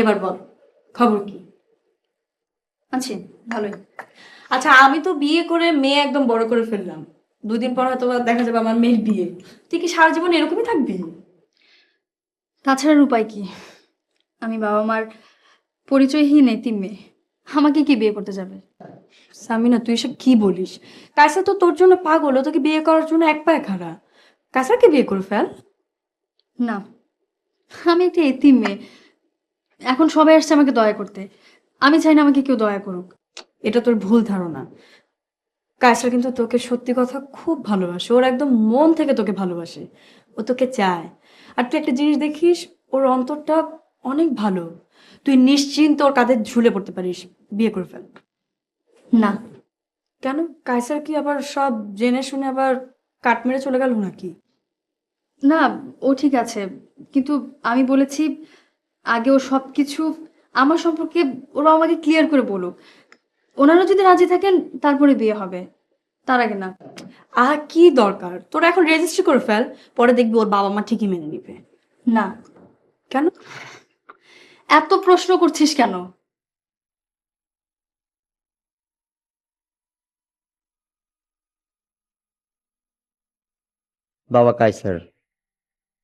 এবার বল খবর কি? আছি ভালোই। আচ্ছা আমি তো বিয়ে করে মেয়ে একদম বড় করে ফেললাম। দুদিন পর হয়তো দেখা যাবে আমার মেয়ের বিয়ে। তুই কি সারা জীবন এরকমই থাকবি? তাছাড়ার উপায় কি? আমি বাবা মার পরিচয়হীন এতিম মেয়ে। আমাকে কি বিয়ে করতে যাবে? সামিনা তুই এসব কি বলিস? কায়সা তো তোর জন্য পাগল ও তোকে বিয়ে করার জন্য এক পায়ে খাড়া। কায়সাকে বিয়ে করে ফেল। না আমি একটা এতিম মেয়ে। এখন সবাই আসছে আমাকে দয়া করতে। আমি চাই না আমাকে কেউ দয়া করুক। এটা তোর ভুল ধারণা। কায়সা কিন্তু তোকে সত্যি কথা খুব ভালোবাসে। ওর একদম মন থেকে তোকে ভালোবাসে। ও তোকে চায়। আর তুই একটা জিনিস দেখিস ওর অন্তরটা অনেক ভালো। তুই নিশ্চিন্ত ওর কাঁধে ঝুলে পড়তে পারিস। বিয়ে করে ফেল। না। কেন? কায়সার কি আবার সব জেনে শুনে আবার কাট মেরে চলে গেল নাকি? না ও ঠিক আছে। কিন্তু আমি বলেছি আগে ও সব কিছু আমার সম্পর্কে ওরা আমাকে ক্লিয়ার করে বলুক। ওনারা যদি রাজি থাকেন তারপরে বিয়ে হবে। তার আগে না। আহ কি দরকার? তোরা এখন রেজিস্ট্রি করে ফেল পরে দেখবি ওর বাবা মা ঠিকই মেনে নিবে। না। কেন? এত প্রশ্ন করছিস কেন? বাবা কাইসার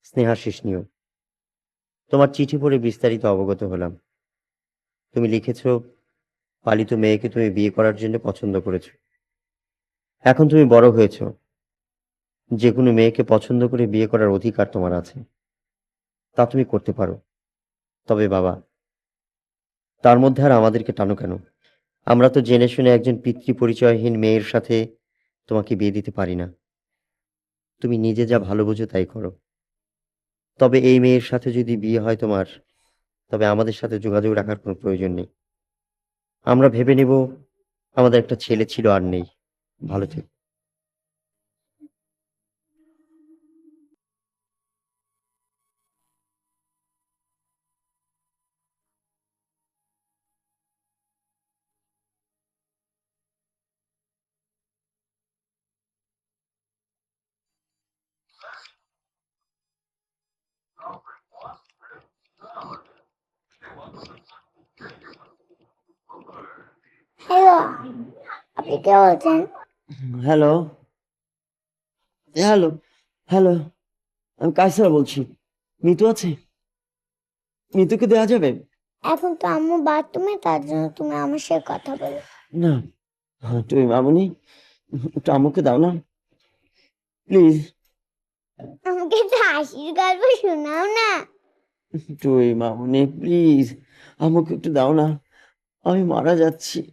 স্নেহাশিস নিও তোমার চিঠি পড়ে বিস্তারিত অবগত হলাম। তুমি লিখেছ, পালিত মেয়েকে তুমি বিয়ে করার জন্য পছন্দ করেছ। এখন তুমি বড় হয়েছ। যে কোনো মেয়েকে পছন্দ করে বিয়ে করার অধিকার তোমার আছে। তা তুমি করতে পারো। তবে বাবা, তার মধ্যে আর আমাদেরকে টানো কেন? আমরা তো জেনে শুনে একজন পিতৃ পরিচয়হীন মেয়ের সাথে তোমাকে বিয়ে দিতে পারি না। তুমি নিজে যা ভালো বোঝো তাই করো। তবে এই মেয়ের সাথে যদি বিয়ে হয় তোমার, তবে আমাদের সাথে যোগাযোগ রাখার কোনো প্রয়োজন নেই। আমরা ভেবে নেব আমাদের একটা ছেলে ছিল আর নেই। ভালো থেকো। হ্যালো আপনি কে বলছেন হ্যালো হ্যালো হ্যালো আমি কাইসার বলছি? মিতু আছে? মিতুকে দেওয়া যাবে? এখন তো আম্মু বাথরুমে তার জন্য তুমি আমার সাথে কথা বলো। না। হ্যাঁ, তুমি মামুনি একটু আম্মুকে দাও না। প্লিজ। আমাকে তো হাসির গল্প শোনাও না। তুই মামুনি প্লিজ। আম্মুকে একটু দাও না। আমি মারা যাচ্ছি।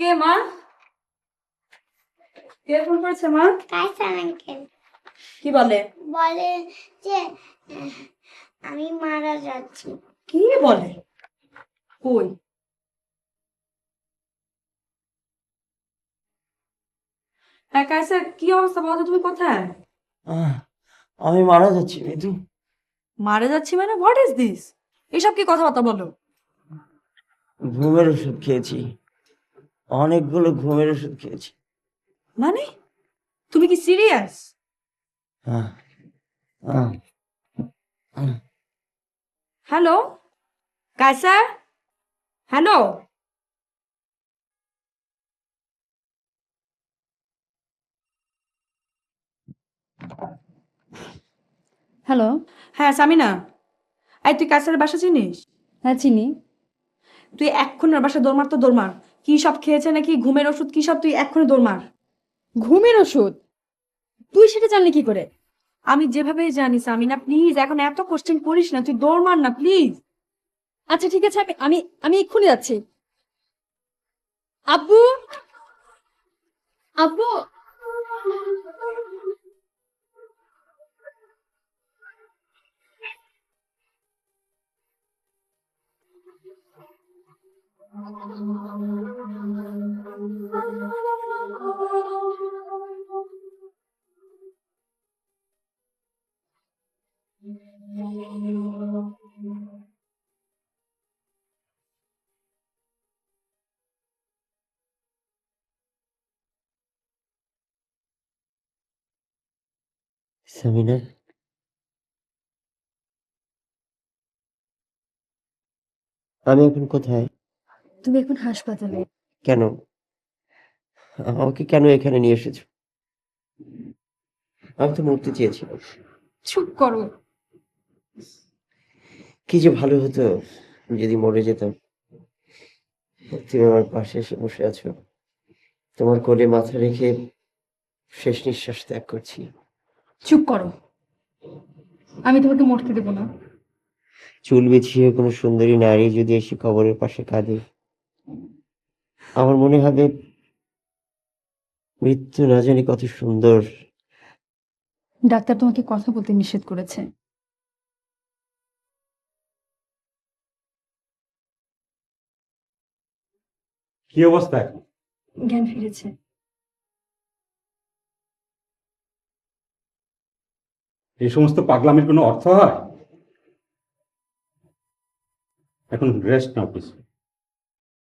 কে মা? কে ফোন করেছে মা? আঙ্কেল। কি বলে? বলে যে আমি মারা যাচ্ছি। কি বলে? কই? হ্যাঁ কায়সা কি অবস্থা বলো তুমি কোথায়? আহ, আমি মারা যাচ্ছি মিতু মারা যাচ্ছি মানে হোয়াট ইজ দিস এসব কি কথাবার্তা বলো? ঘুমের ওষুধ খেয়েছি। অনেকগুলো ঘুমের ওষুধ খেয়েছি। মানে? তুমি কি সিরিয়াস। হ্যালো কায়সা হ্যালো হ্যালো হ্যাঁ সামিনা। এই তুই কাছের বাসা চিনিস? হ্যাঁ চিনি। তুই এক্ষুনি ওর বাসা দৌড়মার তো দৌড়মার কি সব খেয়েছে নাকি? ঘুমের ওষুধ কি সব তুই এক্ষুনি দৌড়মার ঘুমের ওষুধ? তুই সেটা জানলি কি করে? আমি যেভাবে জানি সামিনা প্লিজ এখন এত কোশ্চেন করিস না তুই দৌড়মার না প্লিজ আচ্ছা ঠিক আছে আমি আমি আমি এক্ষুনি যাচ্ছি। আব্বু? আব্বু? Samina. আমি এখন কোথায়? তুমি এখন হাসপাতালে। কেন? আমাকে কেন এখানে নিয়ে এসেছ? আমি তো মরতে চেয়েছিলাম। চুপ করো। কি যে ভালো হতো যদি মরে যেতাম। তুমি আমার পাশে এসে বসে আছো। তোমার কোলে মাথা রেখে শেষ নিঃশ্বাস ত্যাগ করছি। চুপ করো। আমি তোমাকে মরতে দেবো না। চুল বিছিয়ে কোনো সুন্দরী নারী যদি এসে খবরের পাশে কাঁদে? আমার মনে হবে মৃত্যু না জানি কত সুন্দর। ডাক্তার তোমাকে কথা বলতে নিষেধ করেছে। কি অবস্থা এখন? জ্ঞান ফিরেছে। এই সমস্ত পাগলামির কোনো অর্থ হয়? এখন রেস্ট নাও প্লিজ